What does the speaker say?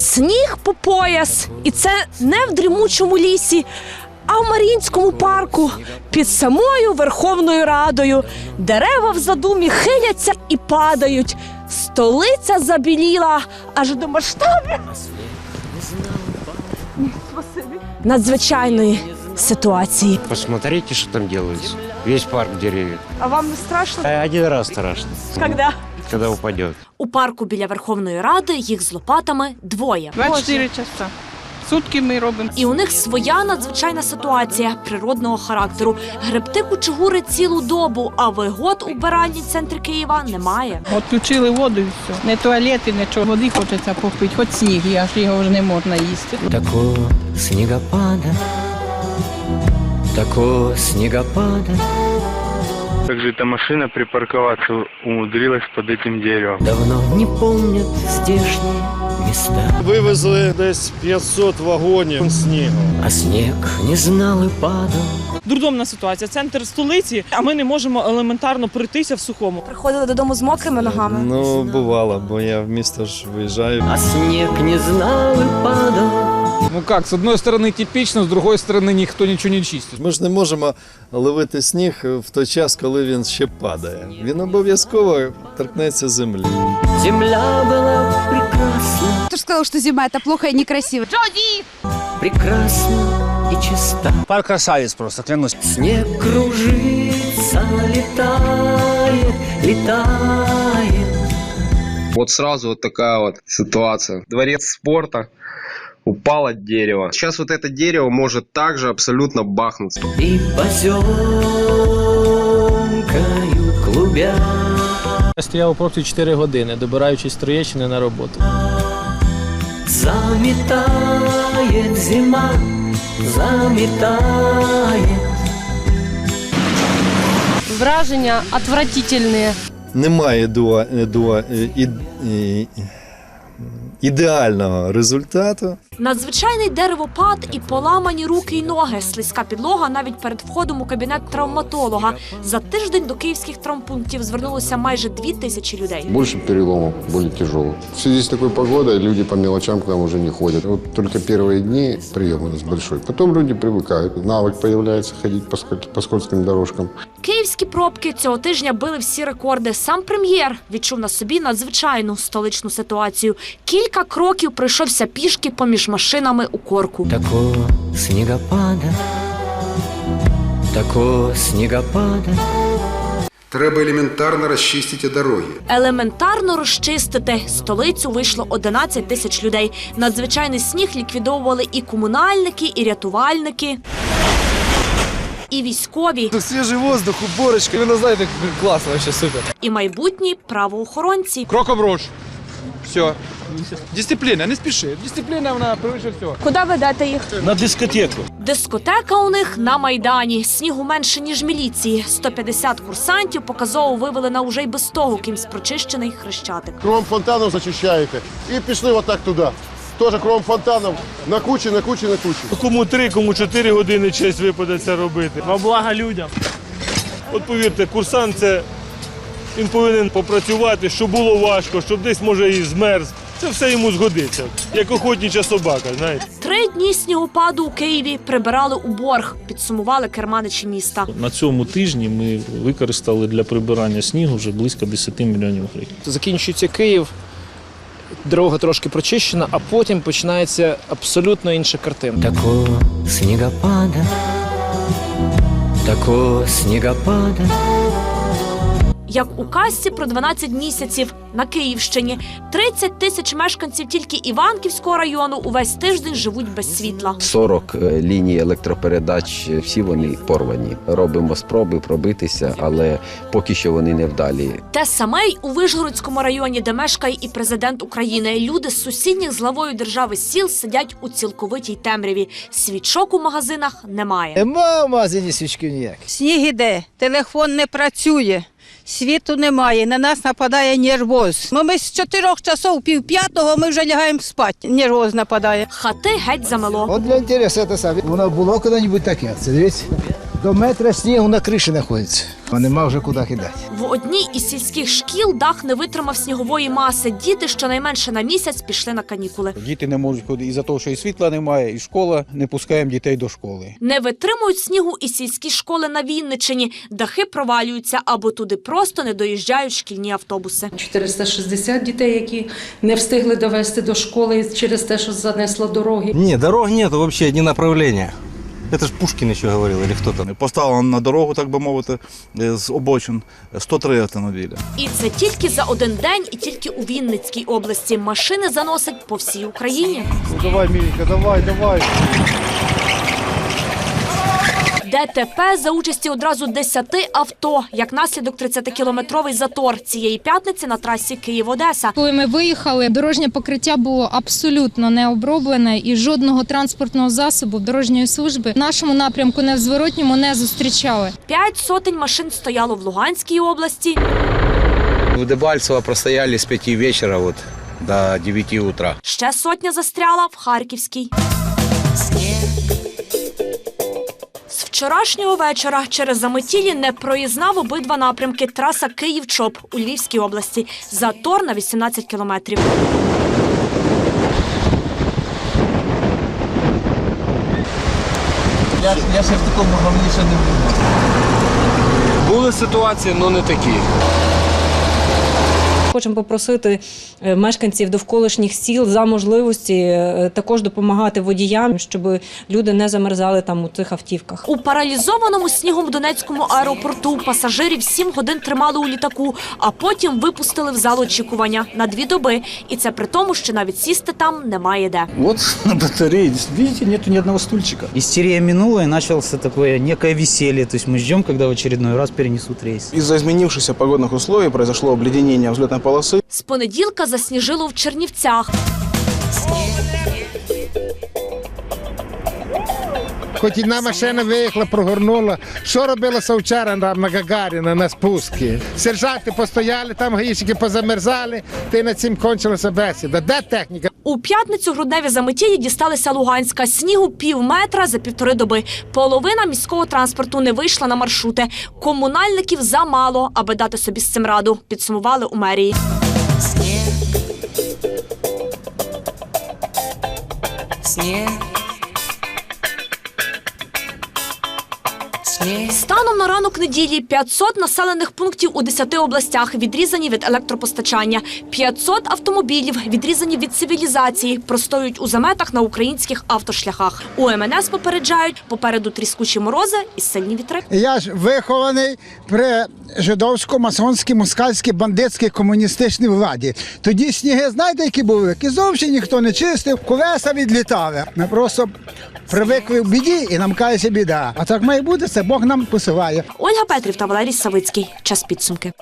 Сніг по пояс, і це не в дрімучому лісі, а в Маріїнському парку під самою Верховною Радою. Дерева в задумі хиляться і падають. Столиця забіліла аж до масштабів надзвичайної ситуації. Посмотрите, что там делается. Весь парк деревьев. А вам не страшно? Один раз страшно, Когда? Когда упадет. У парку біля Верховної Ради їх з лопатами двоє. 24 часа. Сутки ми робимо. І у них своя надзвичайна ситуація природного характеру. Гребти кучугури цілу добу, а вигод у баральній центрі Києва немає. Отключили воду і все. Не туалети, нічого. Води хочеться попити, хоч сніг, і аж його вже не можна їсти. Такого снегопада, такого снегопада Также эта машина припарковаться умудрилась под этим деревом. давно не помнят здешние места. Вивезли десь 500 вагонів снігу. А снег не знал и падал. Дурдомна ситуація. Центр столиці, а ми не можемо елементарно пройтися в сухому. Приходили додому з мокрими ногами. Ну, бувало, бо я в місто ж виїжджаю. А снег не знал и падал. Ну как, с одной стороны типично, с другой стороны никто ничего не чистит. Ми ж не можемо ловити сніг в той час, коли він ще падає. Він обов'язково торкнеться землі. Земля была прекрасна, Кто ж сказал, что зима это плохо и некрасиво? прекрасна и чиста. Парк красавец просто, клянусь. Снег кружится, летает, летает. Вот сразу вот такая вот ситуация. Дворец спорта упал от дерева. Сейчас вот это дерево может также абсолютно бахнуться. И поземкою клубя. Я стояв у пробці 4 години, добираючись з Троєщини на роботу. Заметает зима, заметает. Враження отвратительні. Немає дуа, е, дуа, е, і, і, ідеального результату. Надзвичайний деревопад і поламані руки й ноги, слизька підлога навіть перед входом у кабінет травматолога. За тиждень до київських травмпунктів звернулося майже дві тисячі людей. Больше переломов, более тяжелых. В связи с такой погодой люди по мелочам к нам уже не ходят. Вот только первые дни прием у нас большой. Потом люди привыкают. Навык появляется ходить по, сколь- по скользким дорожкам. Київські пробки цього тижня били всі рекорди. Сам прем'єр відчув на собі надзвичайну столичну ситуацію. Кілька кроків пройшовся пішки поміж машинами у корку. Такого снегопада, такого снегопада. Треба елементарно розчистити дороги. Елементарно розчистити столицю вийшло 11 тисяч людей. Надзвичайний сніг ліквідовували і комунальники, і рятувальники, і військові, Свежий воздух, уборочка. Вы знаете, классно, вообще супер. і майбутні правоохоронці. Кроком рожь. Все. Дисципліна, не спіши. Дисципліна вона превише всього. Куди ведете їх? На дискотеку. Дискотека у них на майдані. Снігу менше ніж міліції. 150 курсантів показово вивели на уже й без того кимсь прочищений хрещатик. Кром фонтану зачищаєте. І пішли отак туди. Теж кром фонтану на кучі, на кучі, на кучі. Кому три, кому чотири години честь випаде це робити. Во благо людям. От повірте, курсант це він повинен попрацювати, щоб було важко, щоб десь може і змерз. Це все йому згодиться, як охотнича собака, знаєте. Три дні снігопаду у Києві прибирали у борг, підсумували керманичі міста. На цьому тижні ми використали для прибирання снігу вже близько 10 мільйонів гривень. Закінчується Київ, дорога трошки прочищена, а потім починається абсолютно інша картина. Такого снегопада, такого снегопада. Як у казці про 12 місяців на Київщині 30 тисяч мешканців тільки Іванківського району увесь тиждень живуть без світла. 40 ліній електропередач, всі вони порвані. Робимо спроби пробитися, але поки що вони не вдалі. Те саме й у Вишгородському районі, де мешкає і президент України. Люди з сусідніх з главою держави сіл сидять у цілковитій темряві. Свічок у магазинах немає. Нема в магазині свічки ніяк. Сніг іде, телефон не працює. Світу немає, на нас нападає нервоз. Ну, ми з чотирьох часов, пів п'ятого, ми вже лягаємо спати. Нервоз нападає. Хати геть замело. От для інтересу це саме. Воно було коли-небудь таке. Це дивіться. До метра снігу на криші знаходиться. А нема вже куди кидати. В одній із сільських шкіл дах не витримав снігової маси. Діти щонайменше на місяць пішли на канікули. Діти не можуть ходити із-за того, що і світла немає, і школа не пускаємо дітей до школи. Не витримують снігу і сільські школи на Вінниччині. Дахи провалюються або туди просто не доїжджають шкільні автобуси. 460 дітей, які не встигли довести до школи через те, що занесло дороги. Ні, дорог нет, вообще одні направлення. Это ж Пушкин ще говорив, или хто там. Поставлено на дорогу, так би мовити, е, з обочин 103 автомобіля. І це тільки за один день, і тільки у Вінницькій області машини заносить по всій Україні. Ну давай, Міленька, давай, давай. ДТП за участі одразу 10 авто, як наслідок 30-кілометровий затор цієї п'ятниці на трасі Київ-Одеса. Коли ми виїхали, дорожнє покриття було абсолютно не оброблене і жодного транспортного засобу дорожньої служби в нашому напрямку не в зворотньому не зустрічали. П'ять сотень машин стояло в Луганській області. В Дебальцево простояли з 5 вечора вот, до 9 утра. Ще сотня застряла в Харківській. Вчорашнього вечора через заметілі не проїзна в обидва напрямки траса Київ-Чоп у Львівській області. Затор на 18 кілометрів. Я, я ще в такому говні ще не був. Були ситуації, але не такі. Хочемо попросити е, мешканців довколишніх сіл за можливості е, також допомагати водіям, щоб люди не замерзали там у цих автівках. У паралізованому снігом Донецькому аеропорту пасажирів 7 годин тримали у літаку, а потім випустили в зал очікування на дві доби. І це при тому, що навіть сісти там немає де. Вот на батарее, видите, нету ни одного стульчика. Истерия минула и начался такое некое веселье. То есть мы ждем, когда в очередной раз перенесут рейс. Из-за изменившихся погодных условий произошло обледенение взлетной полосы. З понеділка засніжило в Чернівцях. Хоч одна машина виїхала, прогорнула. Що робила Савчара на, на Гагаріна, на спускі? Сержанти постояли, там гаїшники позамерзали, ти на цим кончилася бесіда. Де техніка? У п'ятницю грудневі заметілі дісталися Луганська. Снігу пів метра за півтори доби. Половина міського транспорту не вийшла на маршрути. Комунальників замало, аби дати собі з цим раду. Підсумували у мерії. Станом на ранок неділі 500 населених пунктів у 10 областях відрізані від електропостачання. 500 автомобілів відрізані від цивілізації, простоюють у заметах на українських автошляхах. У МНС попереджають попереду тріскучі морози і сильні вітри. Я ж вихований при жидовсько-масонській, москальській, бандитській комуністичній владі. Тоді сніги, знаєте, які були? Які зовсім ніхто не чистив, колеса відлітали. Ми просто привикли в біді і нам кається біда. А так має бути, це Бог нам посилає. Ольга Петрів та Валерій Савицький. Час підсумки.